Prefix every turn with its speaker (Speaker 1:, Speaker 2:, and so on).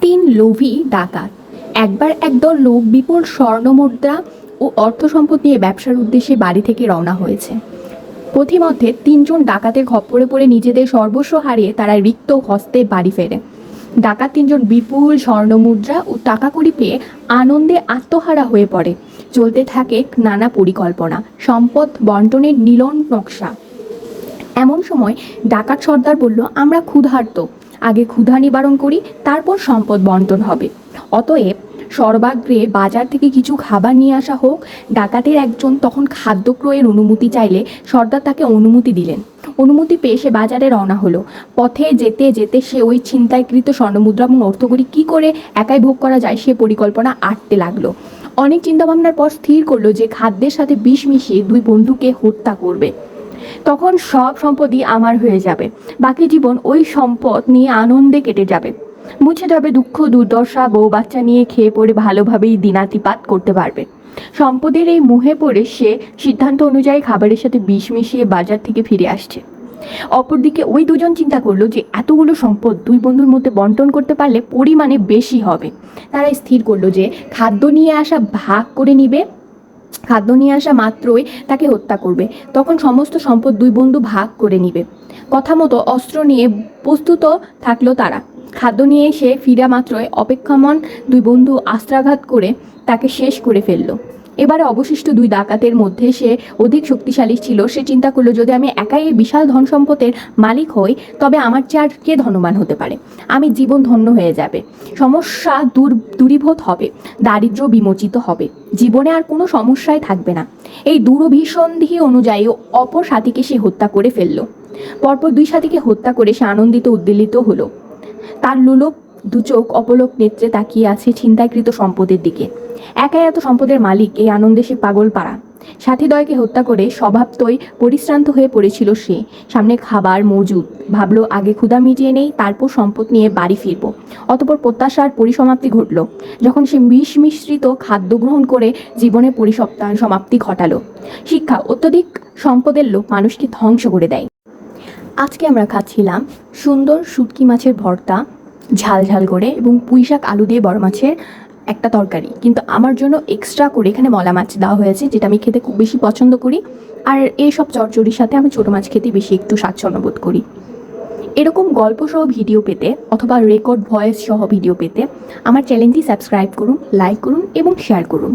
Speaker 1: তিন লোভী ডাকাত একবার একদল লোক বিপুল স্বর্ণমুদ্রা ও অর্থ সম্পদ নিয়ে ব্যবসার উদ্দেশ্যে বাড়ি থেকে রওনা হয়েছে। পথিমধ্যে তিনজন ডাকাতের খপ্পরে পড়ে নিজেদের সর্বস্ব হারিয়ে তারা রিক্ত হস্তে বাড়ি ফেরে। ডাকাত তিনজন বিপুল স্বর্ণমুদ্রা ও টাকা কড়ি পেয়ে আনন্দে আত্মহারা হয়ে পড়ে। চলতে থাকে নানা পরিকল্পনা, সম্পদ বন্টনের নীলন নকশা। এমন সময় ডাকাত সর্দার বলল, আমরা ক্ষুধার্ত। আগে ক্ষুধা নিবারণ করি, তারপর সম্পদ বন্টন হবে। অতএব সর্বাগ্রে বাজার থেকে কিছু খাবার নিয়ে আসা হোক, ডাকাতের একজন তখন খাদ্য ক্রয়ের অনুমতি চাইলে সর্দার তাকে অনুমতি দিলেন। অনুমতি পেয়ে সে বাজারে রওনা হলো। পথে যেতে যেতে সে ওই ছিনতাইকৃত স্বর্ণমুদ্রা এবং অর্থকরী কী করে একাই ভোগ করা যায় সে পরিকল্পনা আটতে লাগল। অনেক চিন্তাভাবনার পর স্থির করল যে খাদ্যের সাথে বিষ মিশিয়ে দুই বন্ধুকে হত্যা করবে। তখন সব সম্পদই আমার হয়ে যাবে। বাকি জীবন ওই সম্পদ নিয়ে আনন্দে কেটে যাবে। মুছে যাবে দুঃখ, দুর্দশা, বউ বাচ্চা নিয়ে খেয়ে পড়ে ভালোভাবেই দিনাতিপাত করতে পারবে। সম্পদের এই মুহে পড়ে সে সিদ্ধান্ত অনুযায়ী খাবারের সাথে বিষ মিশিয়ে বাজার থেকে ফিরে আসছে। অপরদিকে ওই দুজন চিন্তা করল যে এতগুলো সম্পদ দুই বন্ধুর মধ্যে বন্টন করতে পারলে পরিমাণে বেশি হবে। তারা স্থির করল যে খাদ্য নিয়ে আসা ভাগ করে নিবে খাদ্য নিয়ে আসা মাত্রই তাকে হত্যা করবে। তখন সমস্ত সম্পদ দুই বন্ধু ভাগ করে নিবে। কথা মতো অস্ত্র নিয়ে প্রস্তুত থাকল তারা। খাদ্য নিয়ে এসে ফিরা মাত্রই অপেক্ষামন দুই বন্ধু আস্ত্রাঘাত করে তাকে শেষ করে ফেলল। এবারে অবশিষ্ট দুই ডাকাতের মধ্যে সে অধিক শক্তিশালী ছিল। সে চিন্তা করল, যদি আমি একাই এই বিশাল ধন সম্পদের মালিক হই, তবে আমার চেয়ে আর কে ধনবান হতে পারে? আমি জীবন ধন্য হয়ে যাবে। সমস্যা দূর, দূরীভূত হবে, দারিদ্র্য বিমোচিত হবে। জীবনে আর কোনো সমস্যাই থাকবে না। এই দূরভিসন্ধি অনুযায়ী অপর সাথীকে সে হত্যা করে ফেলল। পরপর দুই সাথীকে হত্যা করে সে আনন্দিত উদ্বেলিত হলো। তার লোলক দু চোখ অপলক নেত্রে তাকিয়ে আছে ছিনতাইকৃত সম্পদের দিকে। একাই এত সম্পদের মালিক এই আনন্দে সে পাগল পাড়া সাথীদ্বয়কে হত্যা করে স্বভাবতই পরিশ্রান্ত হয়ে পড়েছিল সে। সামনে খাবার মজুদ। ভাবলো, আগে ক্ষুধা মিটিয়ে নেই, তারপর সম্পদ নিয়ে বাড়ি ফিরবো। অতপর প্রত্যাশার পরিসমাপ্তি ঘটলো। যখন সে বিষ মিশ্রিত খাদ্য গ্রহণ করে জীবনে পরিসপ্তা সমাপ্তি ঘটালো। শিক্ষা অত্যধিক সম্পদের লোক মানুষকে ধ্বংস করে দেয়। আজকে আমরা খাচ্ছিলাম সুন্দর শুটকি মাছের ভর্তা। ঝাল ঝাল করে এবং পুঁই শাক, আলু দিয়ে বড় মাছের একটা তরকারি। কিন্তু আমার জন্য এক্সট্রা করে এখানে মলা মাছ দেওয়া হয়েছে, যেটা আমি খেতে খুব বেশি পছন্দ করি। আর এইসব চরচরির সাথে আমি ছোটো মাছ খেতে বেশি একটু স্বাচ্ছন্দ্য বোধ করি। এরকম গল্প সহ ভিডিও পেতে অথবা রেকর্ড ভয়েস সহ ভিডিও পেতে আমার চ্যানেলটি সাবস্ক্রাইব করুন লাইক করুন এবং শেয়ার করুন।